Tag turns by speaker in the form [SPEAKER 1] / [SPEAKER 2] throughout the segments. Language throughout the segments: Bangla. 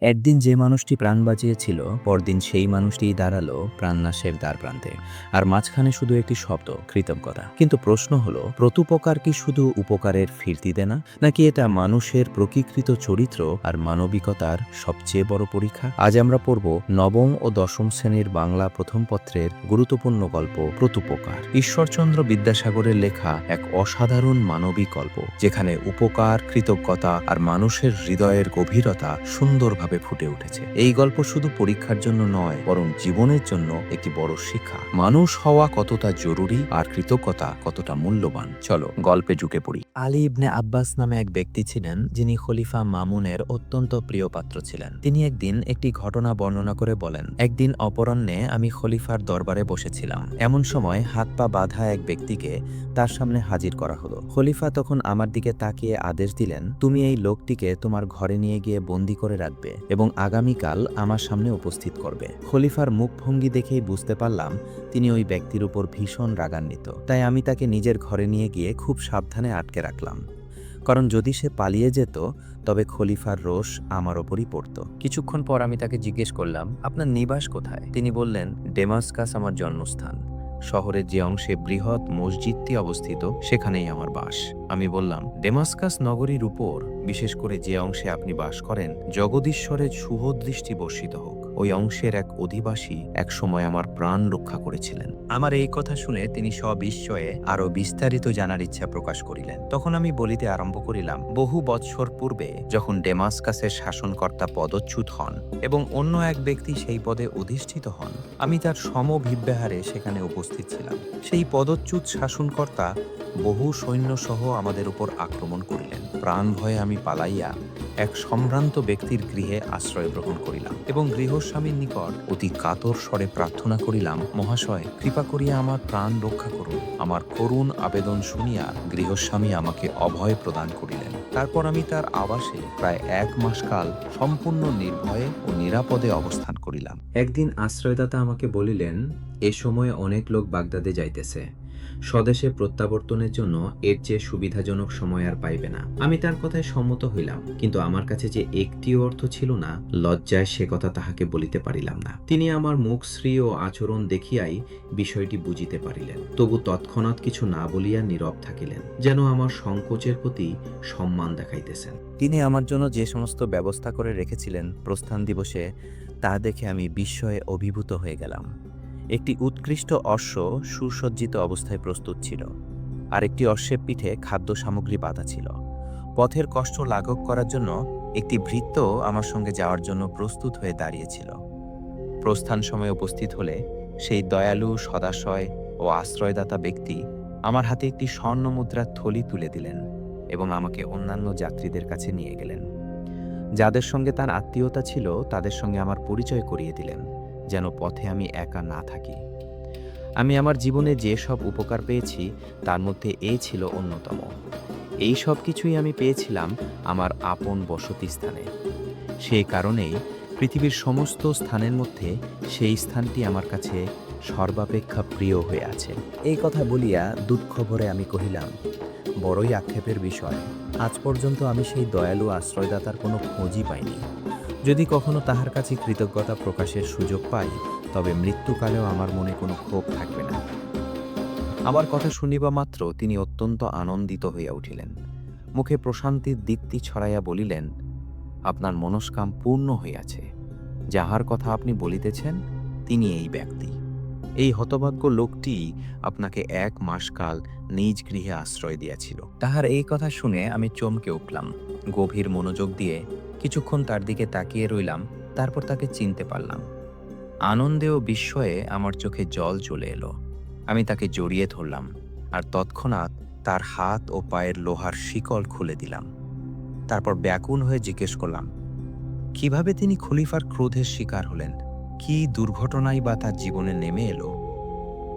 [SPEAKER 1] একদিন যে মানুষটি প্রাণ বাঁচিয়েছিল, পরদিন সেই মানুষটিই দাঁড়াল প্রাণনাশের দ্বার প্রান্তে। আর মাঝখানে শুধু একটি শব্দ, কৃতজ্ঞতা। কিন্তু প্রশ্ন হলো, প্রতুপকার কি শুধু উপকারের ফিরতি দেনা, নাকি এটা মানুষের প্রকৃত চরিত্র আর মানবিকতার সবচেয়ে বড় পরীক্ষা? আজ আমরা পড়ব নবম ও দশম শ্রেণির বাংলা প্রথম পত্রের গুরুত্বপূর্ণ গল্প, প্রতুপকার। ঈশ্বরচন্দ্র বিদ্যাসাগরের লেখা এক অসাধারণ মানবিক গল্প, যেখানে উপকার, কৃতজ্ঞতা আর মানুষের হৃদয়ের গভীরতা সুন্দরভাবে ফুটে উঠেছে। এই গল্প শুধু পরীক্ষার জন্য নয়, বরং জীবনের জন্য একটি বড় শিক্ষা। মানুষ হওয়া কতটা জরুরি আর কৃতজ্ঞতা কতটা মূল্যবান? চলো, গল্পে ঢুকে পড়ি। আলী ইবনে আব্বাস নামে এক ব্যক্তি ছিলেন, যিনি খলিফা মামুনের অত্যন্ত প্রিয় পাত্র ছিলেন। তিনি একদিন একটি ঘটনা বর্ণনা করে বলেন, একদিন অপরাহ্নে আমি খলিফার দরবারে বসেছিলাম। এমন সময় হাত পা বাঁধা এক ব্যক্তিকে তার সামনে হাজির করা হলো। খলিফা তখন আমার দিকে তাকিয়ে আদেশ দিলেন, তুমি এই লোকটিকে তোমার ঘরে নিয়ে গিয়ে বন্দি করে রাখবে। এবং আগামীকাল আমার সামনে উপস্থিত করবে। খলিফার মুখভঙ্গি দেখেই বুঝতে পারলাম তিনি ওই ব্যক্তির উপর ভীষণ রাগান্বিত। তাই আমি তাকে নিজের ঘরে নিয়ে গিয়ে খুব সাবধানে আটকে রাখলাম। কারণ যদি সে পালিয়ে যেত, তবে খলিফার রোষ আমার ওপরই পড়ত। কিছুক্ষণ পর আমি তাকে জিজ্ঞেস করলাম, আপনার নিবাস কোথায়? তিনি বললেন, ডেমাসকাস আমার জন্মস্থান। শহরের যে অংশে বৃহৎ মসজিদটি অবস্থিত, সেখানেই আমার বাস। আমি বললাম, ডেমাস্কাস নগরীর উপর, বিশেষ করে যে অংশে আপনি বাস করেন, জগদীশ্বরের শুভ দৃষ্টি বর্ষিত হোক। ওই অংশের এক অধিবাসী এক সময় আমার প্রাণ রক্ষা করেছিলেন। আমার এই কথা শুনে তিনি সবিস্ময়ে আরও বিস্তারিত জানার ইচ্ছা প্রকাশ করিলেন। তখন আমি বলিতে আরম্ভ করিলাম, বহু বৎসর পূর্বে যখন ডেমাসকাসের শাসনকর্তা পদচ্যুত হন এবং অন্য এক ব্যক্তি সেই পদে অধিষ্ঠিত হন, আমি তার সমভিব্যাহারে সেখানে উপস্থিত ছিলাম। সেই পদচ্যুত শাসনকর্তা বহু সৈন্যসহ আমাদের উপর আক্রমণ করিলেন। প্রাণ ভয়ে আমি পালাইয়া এক সম্ভ্রান্ত ব্যক্তির গৃহে আশ্রয় গ্রহণ করিলাম এবং গৃহস্বামীর নিকট অতি কাতর স্বরে প্রার্থনা করিলাম, মহাশয়, কৃপা করিয়া আমার প্রাণ রক্ষা করুন। আমার করুণ আবেদন শুনিয়া গৃহস্বামী আমাকে অভয় প্রদান করিলেন। তারপর আমি তার আবাসে প্রায় এক মাস কাল সম্পূর্ণ নির্ভয়ে ও নিরাপদে অবস্থান করিলাম। একদিন আশ্রয়দাতা আমাকে বলিলেন, এ সময়ে অনেক লোক বাগদাদে যাইতেছে। স্বদেশে প্রত্যাবর্তনের জন্য এর চেয়ে সুবিধাজনক সময় আর পাইবে না। আমি তার কথায় সম্মত হইলাম, কিন্তু আমার কাছে যে একটিও অর্থ ছিল না, লজ্জায় সে কথা তাহাকে বলিতে পারিলাম না। তিনি আমার মুখশ্রী ও আচরণ দেখিয়াই বিষয়টি বুঝিতে পারিলেন। তবু তৎক্ষণাৎ কিছু না বলিয়া নীরব থাকিলেন, যেন আমার সংকোচের প্রতি সম্মান দেখাইতেছেন। তিনি আমার জন্য যে সমস্ত ব্যবস্থা করে রেখেছিলেন প্রস্থান দিবসে, তা দেখে আমি বিস্ময়ে অভিভূত হয়ে গেলাম। একটি উৎকৃষ্ট অশ্ব সুসজ্জিত অবস্থায় প্রস্তুত ছিল। আর একটি অশ্বের পিঠে খাদ্য সামগ্রী বাঁধা ছিল। পথের কষ্ট লাঘব করার জন্য একটি ভৃত্য আমার সঙ্গে যাওয়ার জন্য প্রস্তুত হয়ে দাঁড়িয়েছিল। প্রস্থান সময় উপস্থিত হলে সেই দয়ালু, সদাশয় ও আশ্রয়দাতা ব্যক্তি আমার হাতে একটি স্বর্ণ মুদ্রার থলি তুলে দিলেন এবং আমাকে অন্যান্য যাত্রীদের কাছে নিয়ে গেলেন। যাদের সঙ্গে তার আত্মীয়তা ছিল, তাদের সঙ্গে আমার পরিচয় করিয়ে দিলেন। যেন পথে আমি একা না থাকি। আমি আমার জীবনে যে সব উপকার পেয়েছি, তার মধ্যে এ ছিল অন্যতম। এই সব কিছুই আমি পেয়েছিলাম আমার আপন বসতি স্থানে। সেই কারণেই পৃথিবীর সমস্ত স্থানের মধ্যে সেই স্থানটি আমার কাছে সর্বাপেক্ষা প্রিয় হয়ে আছে। এই কথা বলিয়া দুঃখ ভরে আমি কহিলাম, বড়ই আক্ষেপের বিষয়। আজ পর্যন্ত আমি সেই দয়ালু আশ্রয়দাতার কোনো খোঁজই পাইনি। যদি কখনো তাহার কাছে কৃতজ্ঞতা প্রকাশের সুযোগ পাই, তবে মৃত্যুকালেও আমার মনে কোনো ক্ষোভ থাকবে না। আমার কথা শুনিবা মাত্র তিনি অত্যন্ত আনন্দিত হইয়া উঠিলেন। মুখে প্রশান্তির দীপ্তি ছড়াইয়া বলিলেন, আপনার মনস্কাম পূর্ণ হইয়াছে। যাহার কথা আপনি বলিতেছেন, তিনি এই ব্যক্তি। এই হতভাগ্য লোকটি আপনাকে এক মাসকাল নিজ গৃহে আশ্রয় দিয়াছিল। তাহার এই কথা শুনে আমি চমকে উঠলাম। গভীর মনোযোগ দিয়ে কিছুক্ষণ তার দিকে তাকিয়ে রইলাম, তারপর তাকে চিনতে পারলাম। আনন্দে ও বিস্ময়ে আমার চোখে জল চলে এলো। আমি তাকে জড়িয়ে ধরলাম আর তৎক্ষণাৎ তার হাত ও পায়ের লোহার শিকল খুলে দিলাম। তারপর ব্যাকুল হয়ে জিজ্ঞেস করলাম, কীভাবে তিনি খলিফার ক্রোধের শিকার হলেন? কি দুর্ঘটনাই বা তার জীবনে নেমে এলো?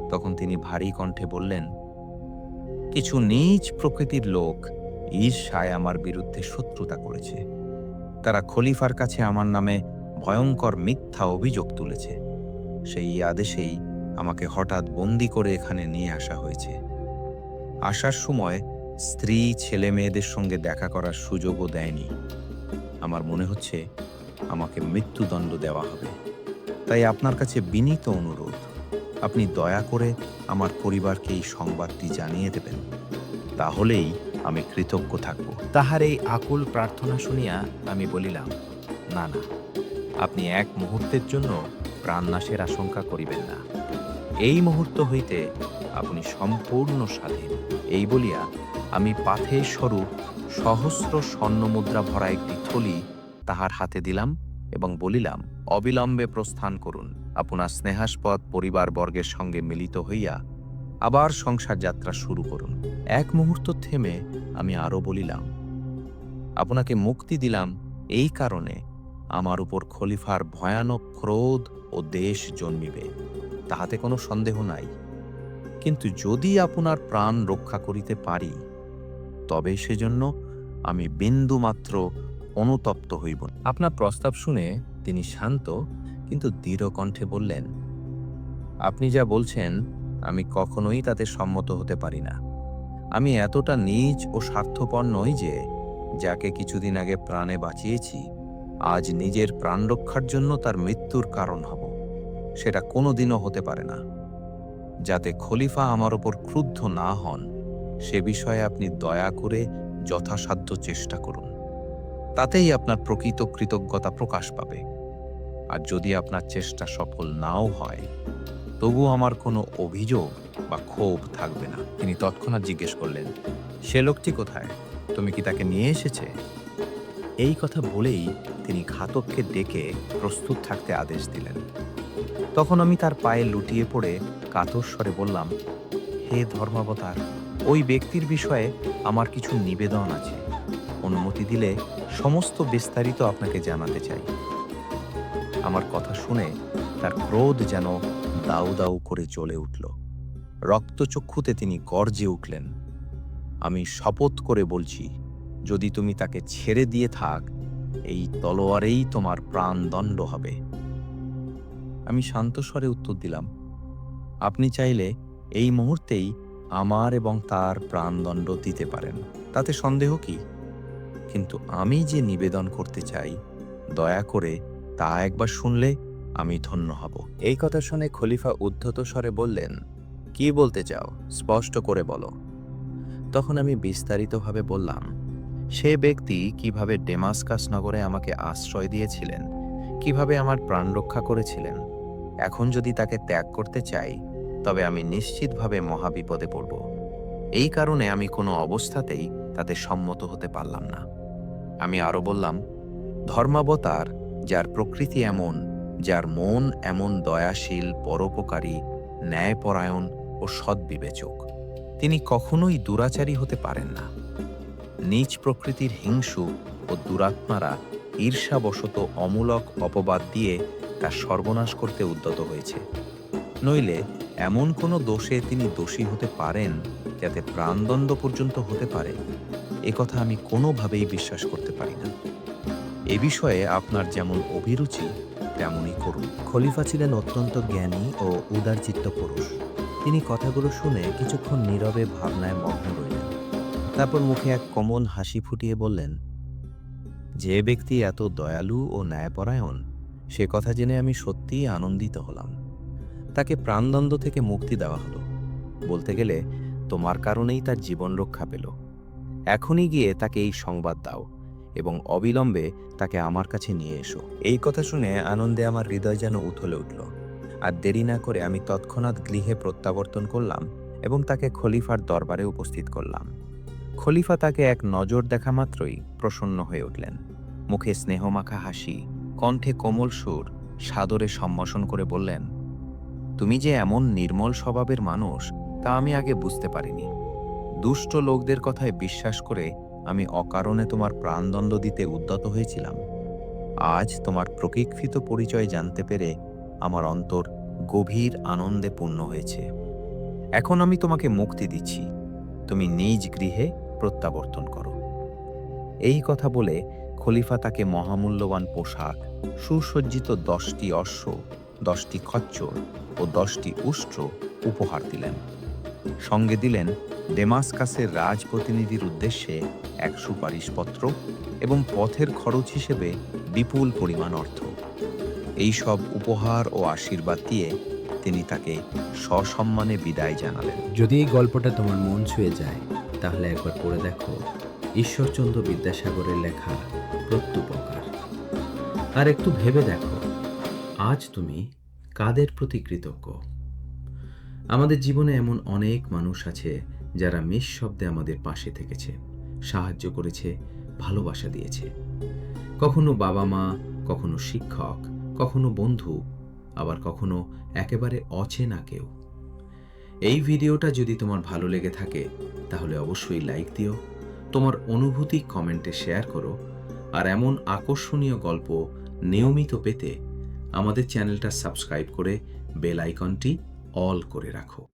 [SPEAKER 1] তখন তিনি ভারী কণ্ঠে বললেন, কিছু নিজ প্রকৃতির লোক ঈর্ষায় আমার বিরুদ্ধে শত্রুতা করেছে। তারা খলিফার কাছে আমার নামে ভয়ঙ্কর মিথ্যা অভিযোগ তুলেছে। সেই আদেশেই আমাকে হঠাৎ বন্দি করে এখানে নিয়ে আসা হয়েছে। আসার সময় স্ত্রী, ছেলে মেয়েদের সঙ্গে দেখা করার সুযোগও দেয়নি। আমার মনে হচ্ছে
[SPEAKER 2] আমাকে মৃত্যুদণ্ড দেওয়া হবে। তাই আপনার কাছে বিনীত অনুরোধ, আপনি দয়া করে আমার পরিবারকে এই সংবাদটি জানিয়ে দেবেন। তাহলেই আমি কৃতজ্ঞ থাকব।
[SPEAKER 1] তাহার এই আকুল প্রার্থনা শুনিয়া আমি বলিলাম, না না, আপনি এক মুহূর্তের জন্য প্রাণনাশের আশঙ্কা করিবেন না। এই মুহূর্ত হইতে আপনি সম্পূর্ণ স্বাধীন। এই বলিয়া আমি পাথের স্বরূপ সহস্র স্বর্ণমুদ্রা ভরা একটি থলি তাহার হাতে দিলাম এবং বলিলাম, অবিলম্বে প্রস্থান করুন। আপনার স্নেহাস্পদ পরিবারবর্গের সঙ্গে মিলিত হইয়া আবার সংসার যাত্রা শুরু করুন। এক মুহূর্ত থেমে আমি আরও বলিলাম, আপনাকে মুক্তি দিলাম এই কারণে আমার উপর খলিফার ভয়ানক ক্রোধ ও দেশ জন্মিবে, তাহাতে কোনো সন্দেহ নাই। কিন্তু যদি আপনার প্রাণ রক্ষা করিতে পারি, তবে সেজন্য আমি বিন্দুমাত্র অনুতপ্ত হইব আপনার প্রস্তাব শুনে তিনি শান্ত কিন্তু দৃঢ় কণ্ঠে বললেন, আপনি যা বলছেন আমি কখনোই তাতে সম্মত হতে পারি না। আমি এতটা নীচ ও স্বার্থপর নই যে, যাকে কিছুদিন আগে প্রাণে বাঁচিয়েছি, আজ নিজের প্রাণ রক্ষার জন্য তার মৃত্যুর কারণ হব। সেটা কোনোদিনও হতে পারে না। যাতে খলিফা আমার ওপর ক্রুদ্ধ না হন, সে বিষয়ে আপনি দয়া করে যথাসাধ্য চেষ্টা করুন। তাতেই আপনার প্রকৃত কৃতজ্ঞতা প্রকাশ পাবে। আর যদি আপনার চেষ্টা সফল নাও হয় তবু আমার কোনো অভিযোগ বা ক্ষোভ থাকবে না। তিনি তৎক্ষণাৎ জিজ্ঞেস করলেন, সে লোকটি কোথায়? তুমি কি তাকে নিয়ে এসেছে? এই কথা বলেই তিনি ঘাতককে ডেকে প্রস্তুত থাকতে আদেশ দিলেন। তখন আমি তার পায়ে লুটিয়ে পড়ে কাতর স্বরে বললাম, হে ধর্মাবতার, ওই ব্যক্তির বিষয়ে আমার কিছু নিবেদন আছে। অনুমতি দিলে সমস্ত বিস্তারিত আপনাকে জানাতে চাই। আমার কথা শুনে তার ক্রোধ যেন দাউ দাউ করে জ্বলে উঠল। রক্তচক্ষুতে তিনি গর্জে উঠলেন। আমি শপথ করে বলছি, যদি তুমি তাকে ছেড়ে দিয়ে থাক, এই তলোয়ারেই তোমার প্রাণদণ্ড হবে। আমি শান্ত স্বরে উত্তর দিলাম, আপনি চাইলে এই মুহূর্তেই আমার এবং তার প্রাণদণ্ড দিতে পারেন। তাতে সন্দেহ কি? কিন্তু আমি যে নিবেদন করতে চাই, দয়া করে তা একবার শুনলে আমি ধন্য হব। এই কথা শুনে খলিফা উদ্ধত স্বরে বললেন, কি বলতে চাও? স্পষ্ট করে বলো। তখন আমি বিস্তারিতভাবে বললাম, সে ব্যক্তি কীভাবে ডেমাসকাস নগরে আমাকে আশ্রয় দিয়েছিলেন, কীভাবে আমার প্রাণ রক্ষা করেছিলেন, এখন যদি তাকে ত্যাগ করতে চাই, তবে আমি নিশ্চিতভাবে মহাবিপদে পড়ব। এই কারণে আমি কোনো অবস্থাতেই তাতে সম্মত হতে পারলাম না। আমি আরও বললাম, ধর্মাবতার, যার প্রকৃতি এমন যার মন এমন দয়াশীল, পরোপকারী, ন্যায়পরায়ণ ও সদ্বিবেচক। তিনি কখনোই দুরাচারী হতে পারেন না। নিজ প্রকৃতির হিংসু ও দুরাত্মারা ঈর্ষাবশত অমূলক অপবাদ দিয়ে তার সর্বনাশ করতে উদ্যত হয়েছে। নইলে এমন কোনো দোষে তিনি দোষী হতে পারেন যাতে প্রাণদণ্ড পর্যন্ত হতে পারে। এ কথা আমি কোনোভাবেই বিশ্বাস করতে পারি না। এ বিষয়ে আপনার যেমন অভিরুচি তেমনই করুন। খলিফা ছিলেন অত্যন্ত জ্ঞানী ও উদারচিত্ত পুরুষ। তিনি কথাগুলো শুনে কিছুক্ষণ নীরবে ভাবনায় মগ্ন রইলেন। তারপর মুখে এক কমল হাসি ফুটিয়ে বললেন, যে ব্যক্তি এত দয়ালু ও ন্যায়পরায়ণ, সে কথা জেনে আমি সত্যিই আনন্দিত হলাম। তাকে প্রাণদণ্ড থেকে মুক্তি দেওয়া হলো। বলতে গেলে তোমার কারণেই তার জীবন রক্ষা পেল। এখনই গিয়ে তাকে এই সংবাদ দাও। এবং অবিলম্বে তাকে আমার কাছে নিয়ে এসো। এই কথা শুনে আনন্দে আমার হৃদয় যেন উথলে উঠল। আর দেরি না করে আমি তৎক্ষণাৎ গৃহে প্রত্যাবর্তন করলাম এবং তাকে খলিফার দরবারে উপস্থিত করলাম। খলিফা তাকে এক নজর দেখা মাত্রই প্রসন্ন হয়ে উঠলেন। মুখে স্নেহমাখা হাসি, কণ্ঠে কোমল সুর, সাদরে সম্ভাষণ করে বললেন, তুমি যে এমন নির্মল স্বভাবের মানুষ, তা আমি আগে বুঝতে পারিনি। দুষ্ট লোকদের কথায় বিশ্বাস করে আমি অকারণে তোমার প্রাণদণ্ড দিতে উদ্যত হয়েছিলাম। আজ তোমার প্রকীর্ষিত পরিচয় জানতে পেরে আমার অন্তর গভীর আনন্দে পূর্ণ হয়েছে। এখন আমি তোমাকে মুক্তি দিচ্ছি। তুমি নিজ গৃহে প্রত্যাবর্তন করো। এই কথা বলে খলিফা তাকে মহামূল্যবান পোশাক, সুসজ্জিত দশটি অশ্ব, দশটি খচ্চর ও দশটি উষ্ট্র উপহার দিলেন। সঙ্গে দিলেন ডেমাসকাসের রাজপ্রতিনিধির উদ্দেশ্যে এক সুপারিশপত্র এবং পথের খরচ হিসেবে
[SPEAKER 2] বিপুল পরিমাণ অর্থ। এই সব উপহার ও আশীর্বাদ দিয়ে তিনি তাকে সসম্মানে বিদায় জানালেন।
[SPEAKER 3] যদি এই গল্পটা তোমার মন ছুঁয়ে যায়, তাহলে একবার পড়ে দেখো ঈশ্বরচন্দ্র বিদ্যাসাগরের লেখা প্রত্যুপকার। আর একটু ভেবে দেখো, আজ তুমি কাদের প্রতি কৃতজ্ঞ? আমাদের জীবনে এমন অনেক মানুষ আছে যারা নিঃশব্দে আমাদের পাশে থেকেছে, সাহায্য করেছে, ভালোবাসা দিয়েছে। কখনো বাবা মা, কখনো শিক্ষক, কখনো বন্ধু, আবার কখনো একেবারে অচেনা কেউ। এই ভিডিওটা যদি তোমার ভালো লেগে থাকে, তাহলে অবশ্যই লাইক দিও, তোমার অনুভূতি কমেন্টে শেয়ার করো, আর এমন আকর্ষণীয় গল্প নিয়মিত পেতে আমাদের চ্যানেলটা সাবস্ক্রাইব করে বেল আইকনটি অল করে রাখো।